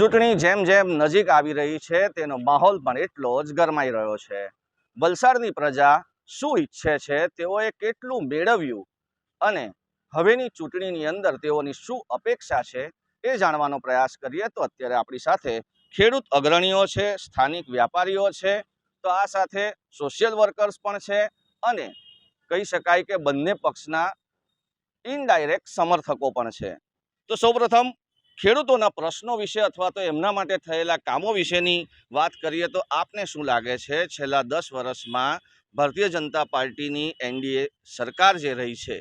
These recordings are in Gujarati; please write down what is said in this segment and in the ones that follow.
ચૂંટણી જેમ જેમ નજીક આવી રહી છે, તેનો માહોલ પણ એટલો જ ગરમાઈ રહ્યો છે. વલસાડની પ્રજા શું ઈચ્છે છે, તેઓએ કેટલું મેળવ્યું? અને હવેની ચૂંટણીની અંદર તેઓની શું અપેક્ષા છે, એ જાણવાનો પ્રયાસ કરીએ તો અત્યારે આપણી સાથે ખેડૂત અગ્રણીઓ છે, સ્થાનિક વ્યાપારીઓ છે, તો આ સાથે સોશિયલ વર્કર્સ પણ છે અને કહી શકાય કે બંને પક્ષના ઇનડાયરેક્ટ સમર્થકો પણ છે. તો સૌપ્રથમ ખેડૂતોના પ્રશ્નો વિશે અથવા તો એમના માટે થયેલા કામો વિશેની વાત કરીએ તો આપને શું લાગે છે? છેલ્લા દસ વર્ષમાં ભારતીય જનતા પાર્ટીની એનડીએ સરકાર જે રહી છે,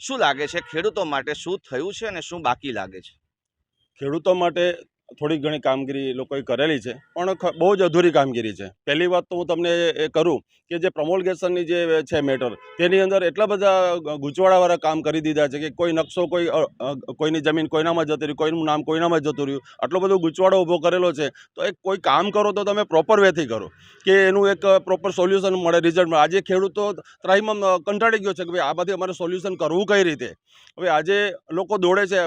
શું લાગે છે? ખેડૂતો માટે શું થયું છે અને શું બાકી લાગે છે? ખેડૂતો માટે થોડી ઘણી કામગીરી લોકોએ કરેલી છે, પણ બહુ જ અધૂરી કામગીરી છે. પહેલી વાત તો હું તમને એ કરું કે જે પ્રમોલગેશનની જે છે મેટર તેની અંદર એટલા બધા ગૂંચવાડાવાળા કામ કરી દીધા છે કે કોઈ નકશો કોઈ કોઈની જમીન કોઈનામાં જતી રહ્યું, કોઈનું નામ કોઈનામાં જતું રહ્યું, આટલો બધો ગૂંચવાડો ઊભો કરેલો છે, તો એક કોઈ કામ કરો તો તમે પ્રોપર વેથી કરો, કે એનું એક પ્રોપર સોલ્યુશન મળે રિઝલ્ટ આજે ખેડૂતો ત્રાહીમાં કંટાળી ગયો છે કે ભાઈ આ બધી અમારે સોલ્યુશન કરવું કઈ રીતે? હવે આજે લોકો દોડે છે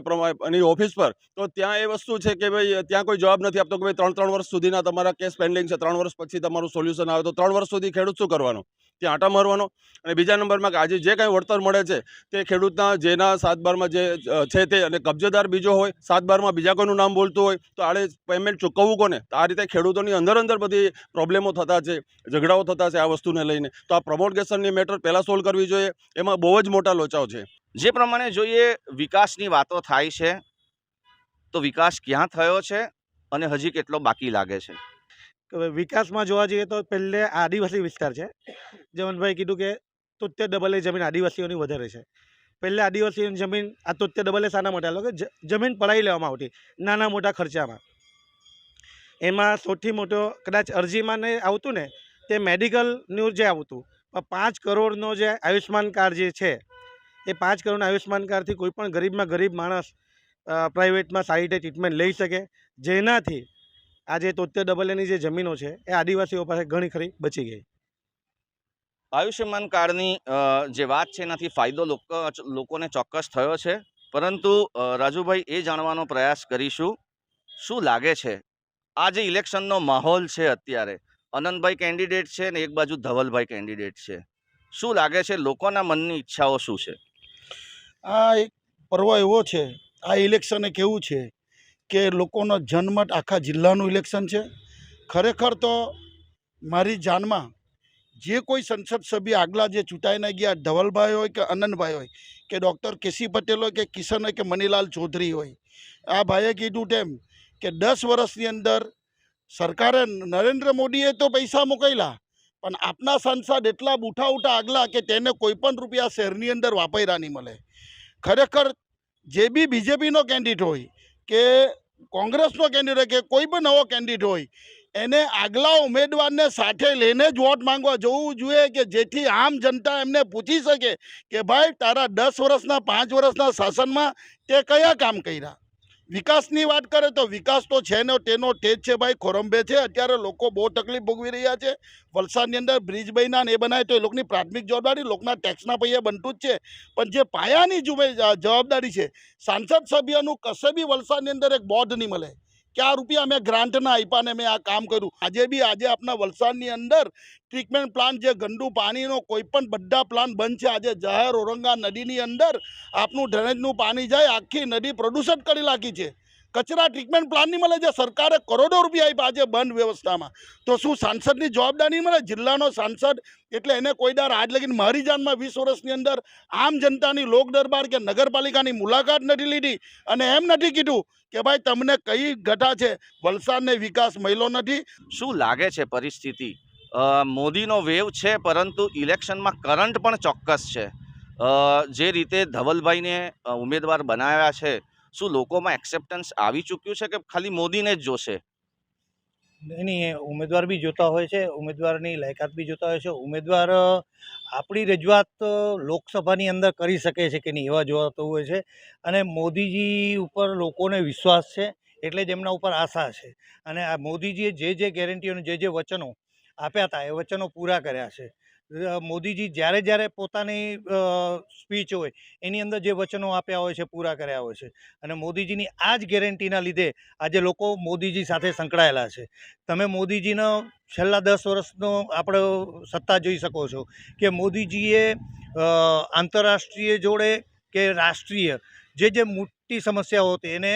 એની ઓફિસ પર, તો ત્યાં એ વસ્તુ છે કે ભાઈ ત્યાં કોઈ જવાબ નથી આપતો કે ભાઈ ત્રણ ત્રણ વર્ષ સુધીના તમારા કેસ પેન્ડિંગ છે, ત્રણ વર્ષ પછી તમારું સોલ્યુશન આવે તો ત્રણ વર્ષ સુધી ખેડૂત શું કરવાનો? ત્યાં આંટા મારવાનો. અને બીજા નંબરમાં કે આજે જે કાંઈ વળતર મળે છે તે ખેડૂતના જેના સાત બારમાં જે છે તે અને કબજેદાર બીજો હોય, સાત બારમાં બીજા કોઈનું નામ બોલતું હોય, તો આડે પેમેન્ટ ચૂકવવું કોને? તો આ રીતે ખેડૂતોની અંદર અંદર બધી પ્રોબ્લેમો થતા છે, ઝઘડાઓ થતા છે આ વસ્તુને લઈને. તો આ પ્રમોટગેશનની મેટર પહેલાં સોલ્વ કરવી જોઈએ. એમાં બહુ જ મોટા લોચાઓ છે. જે પ્રમાણે જોઈએ વિકાસની વાતો થાય છે તો વિકાસ ક્યાં થયો છે અને હજી કેટલો બાકી લાગે છે? વિકાસમાં જોવા જઈએ તો પહેલે આદિવાસી વિસ્તાર છે. જમનભાઈ કીધું કે તોતેર ડબલે જમીન આદિવાસીઓની વધારે છે. પહેલે આદિવાસીઓની જમીન, આ તોતેર ડબલે શાના માટે કે જમીન પડાવી લેવામાં આવતી, નાના મોટા ખર્ચામાં. એમાં સૌથી મોટો કદાચ અરજીમાં ને આવતું ને, તે મેડિકલનું જે આવતું, પણ પાંચ કરોડનો જે આયુષ્માન કાર્ડ જે છે, એ પાંચ કરોડના આયુષ્માન કાર્ડથી કોઈપણ ગરીબમાં ગરીબ માણસ પ્રાઇવેટમાં સારી રીતે ટ્રીટમેન્ટ લઈ શકે. જેનાથી આજે તોતેર ડબલ એની જે જમીનો છે એ આદિવાસીઓ પાસે ઘણી ખરી બચી ગઈ. આયુષ્યમાન કાર્ડની જે વાત છે એનાથી ફાયદો લોકો લોકોને ચોક્કસ થયો છે. પરંતુ રાજુભાઈ એ જાણવાનો પ્રયાસ કરીશું. શું લાગે છે? આ જે ઇલેક્શનનો માહોલ છે અત્યારે અનંતભાઈ કેન્ડિડેટ છે ને એક બાજુ ધવલભાઈ કેન્ડિડેટ છે. શું લાગે છે લોકોના મનની ઈચ્છાઓ શું છે? આ એક પર્વ એવો છે આ ઇલેક્શન એક એવું છે કે લોકોનો જનમત આખા જિલ્લાનું ઇલેક્શન છે? ખરેખર તો મારી જાનમાં જે કોઈ સંસદ સભ્ય આગલા જે ચૂંટાઈને ગયા, ધવલભાઈ હોય કે અનંતભાઈ હોય, કે ડૉક્ટર કેસી પટેલ હોય કે કિશન હોય કે મનીલાલ ચૌધરી હોય, આ ભાઈએ કીધું તેમ કે દસ વર્ષની અંદર સરકારે નરેન્દ્ર મોદીએ તો પૈસા મોકલ્યા, પણ આપના સાંસદ એટલા બૂઠા ઉઠા આગલા કે તેને કોઈ પણ રૂપિયા શહેરની અંદર વાપર્યા નહીં મળે. ખરેખર જે બી બીજેપીનો કેન્ડિડેટ હોય, કે કોંગ્રેસનો કેન્ડિડેટ કે કોઈ પણ નવો કેન્ડિડેટ હોય, એને આગલા ઉમેદવારને સાથે લઈને જ વોટ માંગવા જવું જોઈએ કે જેથી આમ જનતા એમને પૂછી શકે કે ભાઈ તારા દસ વર્ષના, પાંચ વર્ષના શાસનમાં તે કયા કામ કર્યા? વિકાસની વાત કરે તો વિકાસ તો છે ને, તેનો ટેજ છે ભાઈ ખોરંભે છે. અત્યારે લોકો બહુ તકલીફ ભોગવી રહ્યા છે. વલસાડની અંદર બ્રિજ બન્યા ને એ બનાવે તો એ લોકોની પ્રાથમિક જવાબદારી લોકોના ટેક્સના પૈયા બનતું જ છે. પણ જે પાયાની જવાબદારી છે, સાંસદ સભ્યનું કશે બી વલસાડની અંદર એક બોર્ડ નહીં મળે. કે રૂપિયા મેં ગ્રાન્ટના આપ્યા ને મેં આ કામ કર્યું આજે બી આજે આપણા વલસાડની અંદર ટ્રીટમેન્ટ પ્લાન્ટ જે ગંદુ પાણીનો કોઈ પણ બધા પ્લાન્ટ બંધ છે આજે જાહેર ઔરંગા નદીની અંદર આપનું ડ્રેનેજનું પાણી જાય આખી નદી પ્રદૂષિત કરી નાખી છે કચરા ટ્રીટમેન્ટ પ્લાનની મળે જે સરકારે કરોડો રૂપિયા આપ્યા આજે બંધ વ્યવસ્થામાં. તો શું સાંસદની જવાબદારી મળે? જિલ્લાનો સાંસદ એટલે એને કોઈ દાર આજ લગીને મારી જાનમાં વીસ વર્ષની અંદર આમ જનતાની લોક દરબાર કે નગરપાલિકાની મુલાકાત નથી લીધી અને એમ નથી કીધું કે ભાઈ તમને કઈ ઘટા છે? વલસાડને વિકાસ મળ્યો નથી. શું લાગે છે પરિસ્થિતિ? મોદીનો વેવ છે, પરંતુ ઇલેક્શનમાં કરંટ પણ ચોક્કસ છે. જે રીતે ધવલભાઈને ઉમેદવાર બનાવ્યા છે શું લોકોમાં એક્સેપ્ટન્સ આવી ચૂક્યું છે કે ખાલી મોદીને જ જોશે? નહીં નહીં ઉમેદવાર બી જોતા હોય છે, ઉમેદવારની લાયકાત બી જોતા હોય છે. ઉમેદવાર આપણી રજૂઆત લોકસભાની અંદર કરી શકે છે કે નહીં એવા જોવાતું હોય છે. અને મોદીજી ઉપર લોકોને વિશ્વાસ છે, એટલે જ એમના ઉપર આશા છે. અને આ મોદીજીએ જે જે ગેરંટીઓને, જે જે વચનો આપ્યા હતા એ વચનો પૂરા કર્યા છે. મોદીજી જ્યારે જ્યારે પોતાની સ્પીચ હોય, એની અંદર જે વચનો આપ્યા હોય છે, પૂરા કર્યા હોય છે. અને મોદીજીની આ જ ગેરંટીના લીધે આજે લોકો મોદીજી સાથે સંકળાયેલા છે. તમે મોદીજીનો છેલ્લા દસ વર્ષનો આપણે સત્તા જોઈ શકો છો કે મોદીજીએ આંતરરાષ્ટ્રીય જોડે કે રાષ્ટ્રીય જે જે મોટી સમસ્યાઓ હતી એને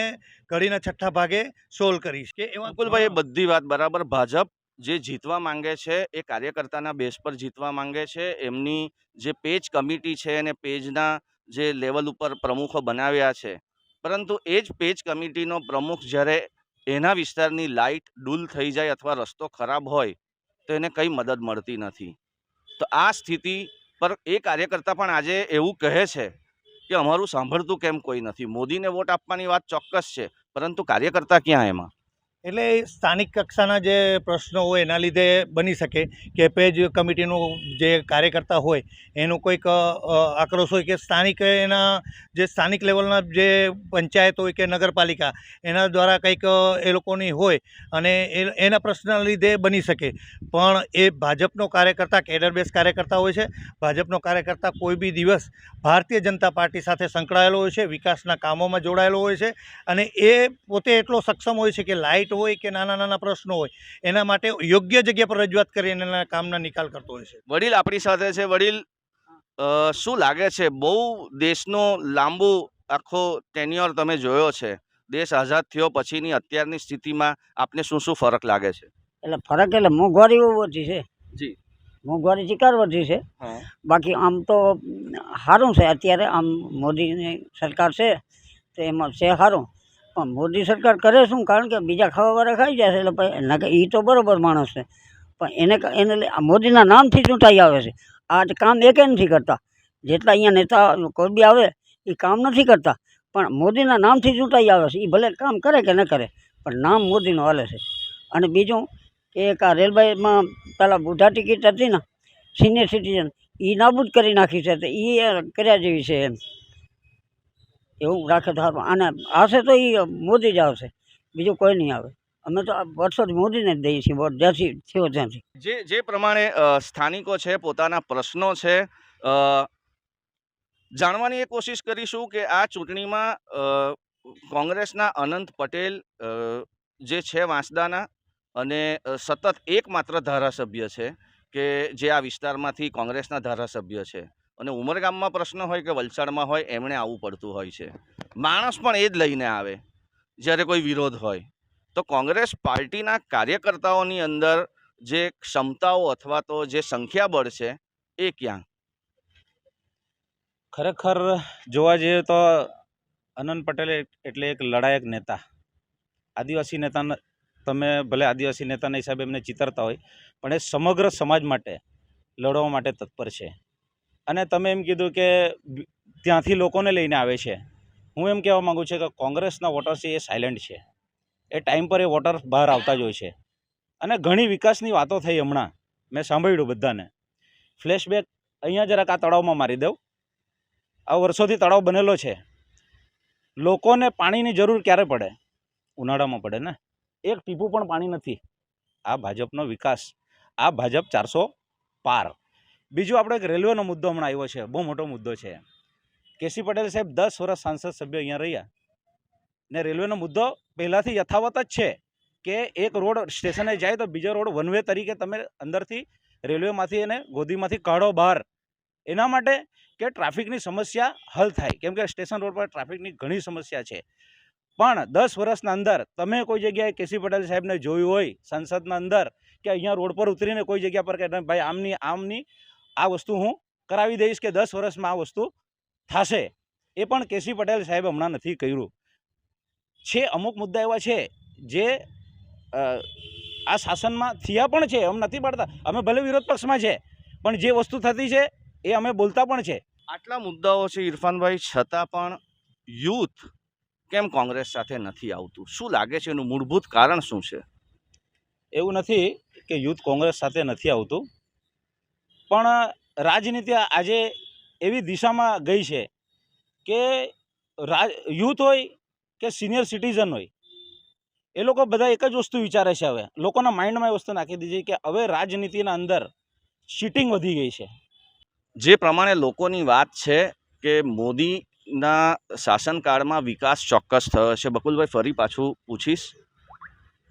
ઘડીના છઠ્ઠા ભાગે સોલ્વ કરી છે. કે એવા અંકુલભાઈ એ બધી વાત બરાબર ભાજપ જે જીતવા માંગે છે, એ કાર્યકર્તાના બેસ પર જીતવા માંગે છે. એમની જે પેજ કમિટી છે અને પેજના જે લેવલ ઉપર પ્રમુખો બનાવ્યા છે. પરંતુ એ જ પેજ કમિટીનો પ્રમુખ જ્યારે એના વિસ્તારની લાઇટ ડૂલ થઈ જાય અથવા રસ્તો ખરાબ હોય, તો એને કંઈ મદદ મળતી નથી. તો આ સ્થિતિ પર એ કાર્યકર્તા પણ આજે એવું કહે છે કે, અમારું સાંભળતું કેમ કોઈ નથી? મોદીને વોટ આપવાની વાત ચોક્કસ છે, પરંતુ કાર્યકર્તા ક્યાં એમાં? એટલે સ્થાનિક કક્ષાના જે પ્રશ્નો હોય એના લીધે બની શકે કે પેજ કમિટીનું જે કાર્યકર્તા હોય, એનું કોઈક આક્રોશ હોય કે સ્થાનિક એના જે સ્થાનિક લેવલના જે પંચાયત હોય કે નગરપાલિકા, એના દ્વારા કંઈક એ લોકોની હોય અને એના પ્રશ્નના લીધે બની શકે. પણ એ ભાજપનો કાર્યકર્તા, કેડર બેઝ કાર્યકર્તા હોય છે, ભાજપનો કાર્યકર્તા કોઈ બી દિવસ ભારતીય જનતા પાર્ટી સાથે સંકળાયેલો હોય છે, વિકાસના કામોમાં જોડાયેલો હોય છે અને એ પોતે એટલો સક્ષમ હોય છે કે લાઇટ હોય કે નાના નાના પ્રશ્નો હોય એના માટે યોગ્ય જગ્યા પર રજૂઆત કરીને એના કામના નિકાલ કરતો હોય છે. વડીલ આપણી સાથે છે. વડીલ શું લાગે છે? બહુ દેશનો લાંબુ આખો ટેન્યોર તમે જોયો છે. દેશ આઝાદ થયો પછીની અત્યારની સ્થિતિમાં આપને શું શું ફરક લાગે છે? એટલે ફરક એટલે મોંઘવારી વધી છે. જી. મોંઘવારી શિકાર વધી છે. બાકી આમ તો સારું છે. અત્યારે આમ મોદીની સરકાર છે તો એમાં છે સારું પણ મોદી સરકાર કરે શું? કારણ કે બીજા ખાવાવાળા ખાઈ જાય છે, એટલે નકર એ તો બરોબર માણસ છે. પણ એને એને મોદીના નામથી ચૂંટાઈ આવે છે. આ કામ એકે નથી કરતા. જેટલા અહીંયા નેતા કોઈ બી આવે એ કામ નથી કરતા. પણ મોદીના નામથી ચૂંટાઈ આવે છે. એ ભલે કામ કરે કે ન કરે, પણ નામ મોદીનું હાલે છે. અને બીજું કે એક આ રેલવેમાં પહેલાં બુઢા ટિકિટ હતી ને, સિનિયર સિટીઝન એ નાબૂદ કરી નાખી છે. તો એ કર્યા જેવી છે એમ. એવું રાખે તો અને આવશે તો એ મોદી જ આવશે. બીજું કોઈ નહીં આવે. અમે તો વર્ષોથી મોદીને જ દઈએ છીએ, વોટ જ્યાંથી થયો ત્યાંથી. જે જે પ્રમાણે સ્થાનિકો છે, પોતાના પ્રશ્નો છે જાણવાની એ કોશિશ કરીશું કે આ ચૂંટણીમાં કોંગ્રેસના અનંત પટેલ જે છે વાંસદાના અને સતત એકમાત્ર ધારાસભ્ય છે કે જે આ વિસ્તારમાંથી કોંગ્રેસના ધારાસભ્ય છે. અને ઉમરગામમાં પ્રશ્ન હોય કે વલસાડમાં હોય, એમણે આવવું પડતું હોય છે. માણસ પણ એ જ લઈને આવે, જ્યારે કોઈ વિરોધ હોય. તો કોંગ્રેસ પાર્ટીના કાર્યકર્તાઓની અંદર જે ક્ષમતાઓ અથવા તો જે સંખ્યાબળ છે, એ ક્યાં? ખરેખર જોવા જઈએ તો અનંત પટેલ એટલે એક લડાયક નેતા. આદિવાસી નેતાને, તમે ભલે આદિવાસી નેતાના હિસાબે એમને ચિતરતા હોય, પણ એ સમગ્ર સમાજ માટે, લડવા માટે તત્પર છે. અને તમે એમ કીધું કે ત્યાંથી લોકોને લઈને આવે છે. હું એમ કહેવા માગું છું કે કોંગ્રેસના વોટર છે એ સાયલેન્ટ છે. એ ટાઈમ પર એ વોટર બહાર આવતા જ હોય છે. અને ઘણી વિકાસની વાતો થઈ હમણાં. મેં સાંભળ્યું બધાને. ફ્લેશબેક અહીંયા જરાક આ તળાવમાં મારી દઉં. આ વર્ષોથી તળાવ બનેલો છે. લોકોને પાણીની જરૂર ક્યારે પડે? ઉનાળામાં પડે ને? એક ટીપું પણ પાણી નથી. આ ભાજપનો વિકાસ. આ ભાજપ ચારસો પાર. બીજું આપણો એક રેલવેનો મુદ્દો હમણાં આવ્યો છે, બહુ મોટો મુદ્દો છે. કેસી પટેલ સાહેબ દસ વર્ષ સાંસદ સભ્ય અહીંયા રહ્યા ને રેલવેનો મુદ્દો પહેલાંથી યથાવત જ છે કે એક રોડ સ્ટેશને જાય તો બીજો રોડ વન વે તરીકે તમે અંદરથી રેલવેમાંથી એને ગોદીમાંથી કાઢો બહાર. એના માટે કે ટ્રાફિકની સમસ્યા હલ થાય. કેમ કે સ્ટેશન રોડ પર ટ્રાફિકની ઘણી સમસ્યા છે. પણ દસ વર્ષના અંદર તમે કોઈ જગ્યાએ કેસી પટેલ સાહેબને જોયું હોય સંસદના અંદર કે અહીંયા રોડ પર ઉતરીને કોઈ જગ્યા પર કે ભાઈ આમની આમની આ વસ્તુ હું કરાવી દઈશ કે દસ વર્ષમાં આ વસ્તુ થશે. એ પણ કેસી પટેલ સાહેબ હમણાં નથી કર્યું. છે અમુક મુદ્દા એવા છે જે આ શાસનમાં થયા પણ છે એમ નથી પાડતા. અમે ભલે વિરોધ પક્ષમાં છે પણ જે વસ્તુ થતી છે એ અમે બોલતા પણ છે. આટલા મુદ્દાઓ છે ઇરફાનભાઈ છતાં પણ યુથ કેમ કોંગ્રેસ સાથે નથી આવતું? શું લાગે છે? એનું મૂળભૂત કારણ શું છે? એવું નથી કે યુથ કોંગ્રેસ સાથે નથી આવતું. પણ રાજનીતિ આજે એવી દિશામાં ગઈ છે કે રાજ, યુથ હોય કે સિનિયર સિટીઝન હોય, એ લોકો બધા એક જ વસ્તુ વિચારે છે હવે. લોકોના માઇન્ડમાં એ વસ્તુ નાખી દીધી કે હવે રાજનીતિના અંદર સીટિંગ વધી ગઈ છે. જે પ્રમાણે લોકોની વાત છે કે મોદીના શાસનકાળમાં વિકાસ ચોક્કસ થયો છે. બકુલભાઈ, ફરી પાછું પૂછીશ.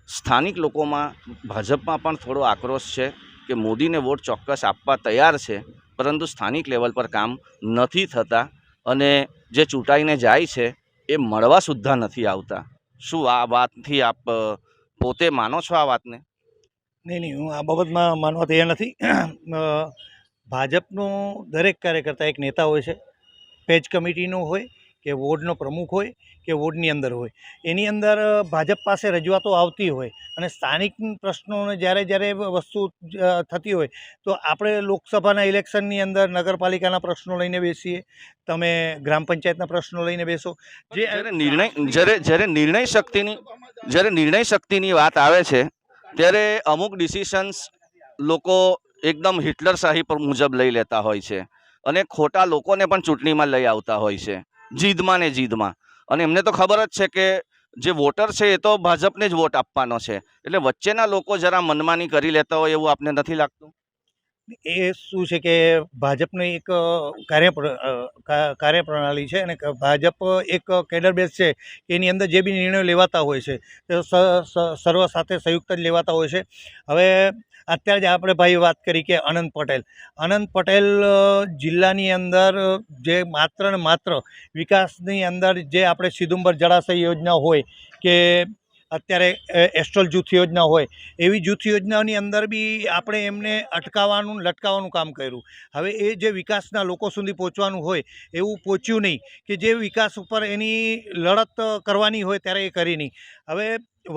સ્થાનિક લોકોમાં ભાજપમાં પણ થોડો આક્રોશ છે. કે મોદીને વોટ ચોક્કસ આપવા તૈયાર છે, પરંતુ સ્થાનિક લેવલ પર કામ નથી થતા અને જે ચૂંટાઈને જાય છે, એ મળવા સુદ્ધા નથી આવતા. શું આ વાતથી આપ પોતે માનો છો આ વાતને? નહીં નહીં, હું આ બાબતમાં માનવા તૈયાર નથી. ભાજપનો દરેક કાર્યકર્તા એક નેતા હોય છે, પેજ કમિટીનો હોય કે વોર્ડનો પ્રમુખ હોય કે વોર્ડની અંદર હોય. એની અંદર ભાજપ પાસે રજૂઆતો આવતી હોય અને સ્થાનિક પ્રશ્નોને જ્યારે જ્યારે વસ્તુ થતી હોય તો આપણે લોકસભાના ઇલેક્શનની અંદર નગરપાલિકાના પ્રશ્નો લઈને બેસીએ. તમે ગ્રામ પંચાયતના પ્રશ્નો લઈને બેસો. જે નિર્ણય, જ્યારે જ્યારે નિર્ણય શક્તિની, જ્યારે નિર્ણય શક્તિની વાત આવે છે, ત્યારે અમુક ડિસિશન્સ લોકો એકદમ હિટલરશાહી પર મુજબ લઈ લેતા હોય છે અને ખોટા લોકોને પણ ચૂંટણીમાં લઈ આવતા હોય છે. જીદમાં ને જીદમાં. અને એમને તો ખબર જ છે કે જે વોટર છે એ તો ભાજપને જ વોટ આપવાનો છે. એટલે વચ્ચેના લોકો જરા મનમાની કરી લેતા હોય એવું આપને નથી લાગતું? એ શું છે કે ભાજપની એક કાર્ય કાર્યપ્રણાલી છે અને ભાજપ એક કેડર બેઝ છે એની અંદર જે બી નિર્ણયો લેવાતા હોય છે, તે સર્વ સાથે સંયુક્ત જ લેવાતા હોય છે. હવે અત્યારે જ આપણે ભાઈ વાત કરી કે અનંત પટેલ. અનંત પટેલ જિલ્લાની અંદર જે માત્ર ને માત્ર વિકાસની અંદર જે આપણે સિદુંબર જળાશય યોજના હોય કે અત્યારે એસ્ટ્રોલ જૂથ યોજના હોય, એવી જૂથ યોજનાઓની અંદર બી આપણે એમને અટકાવવાનું લટકાવવાનું કામ કર્યું. હવે એ જે વિકાસના લોકો સુધી પહોંચવાનું હોય, એવું પહોંચ્યું નહીં કે જે વિકાસ ઉપર એની લડત કરવાની હોય ત્યારે એ કરી નહીં. હવે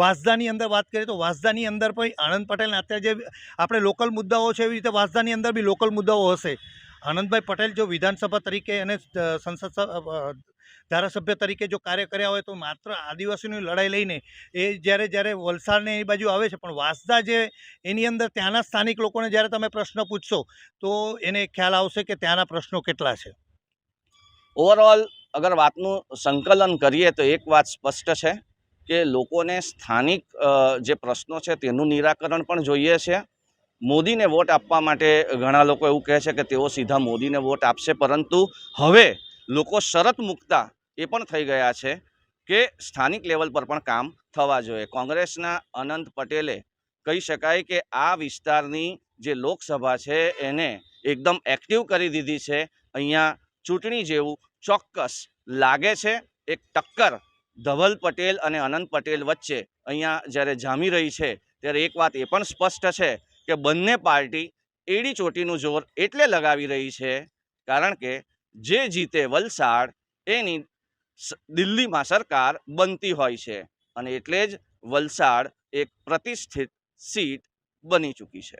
વાંસદાની અંદર વાત કરીએ તો વાસદાની અંદર પણ આનંદ પટેલને અત્યારે જે આપણે લોકલ મુદ્દાઓ છે એવી રીતે વાંસદાની અંદર બી લોકલ મુદ્દાઓ હશે. આનંદભાઈ પટેલ જો વિધાનસભા તરીકે અને સંસદ ધારાસભ્ય તરીકે જો કાર્ય કર્યા હોય તો માત્ર આદિવાસીની લડાઈ લઈને એ જ્યારે જ્યારે વલસાડને એ બાજુ આવે છે, પણ વાંસદા જે એની અંદર ત્યાંના સ્થાનિક લોકોને જ્યારે તમે પ્રશ્ન પૂછશો, તો એને ખ્યાલ આવશે કે ત્યાંના પ્રશ્નો કેટલા છે. ઓવરઓલ અગર વાતનું સંકલન કરીએ તો એક વાત સ્પષ્ટ છે. કે લોકોને સ્થાનિક જે પ્રશ્નો છે તેનું નિરાકરણ પણ જોઈએ છે. મોદીને વોટ આપવા માટે ઘણા લોકો એવું કહે છે કે તેઓ સીધા મોદીને વોટ આપશે, પરંતુ હવે લોકો શરત મૂકતા એ પણ થઈ ગયા છે કે સ્થાનિક લેવલ પર પણ કામ થવા જોઈએ. કોંગ્રેસના અનંત પટેલે કહી શકાય કે આ વિસ્તારની જે લોકસભા છે એને એકદમ એક્ટિવ કરી દીધી છે. અહીંયા ચૂંટણી જેવું ચોક્કસ લાગે છે. એક ટક્કર ધવલ પટેલ અને અનંત પટેલ વચ્ચે અહીંયા જ્યારે જામી રહી છે, ત્યારે એક વાત એ પણ સ્પષ્ટ છે કે બંને પાર્ટી એડી ચોટીનું જોર એટલે લગાવી રહી છે, કારણ કે જે જીતે વલસાડ, એની દિલ્હીમાં સરકાર બનતી હોય છે અને એટલે જ વલસાડ એક પ્રતિષ્ઠિત સીટ બની ચૂકી છે.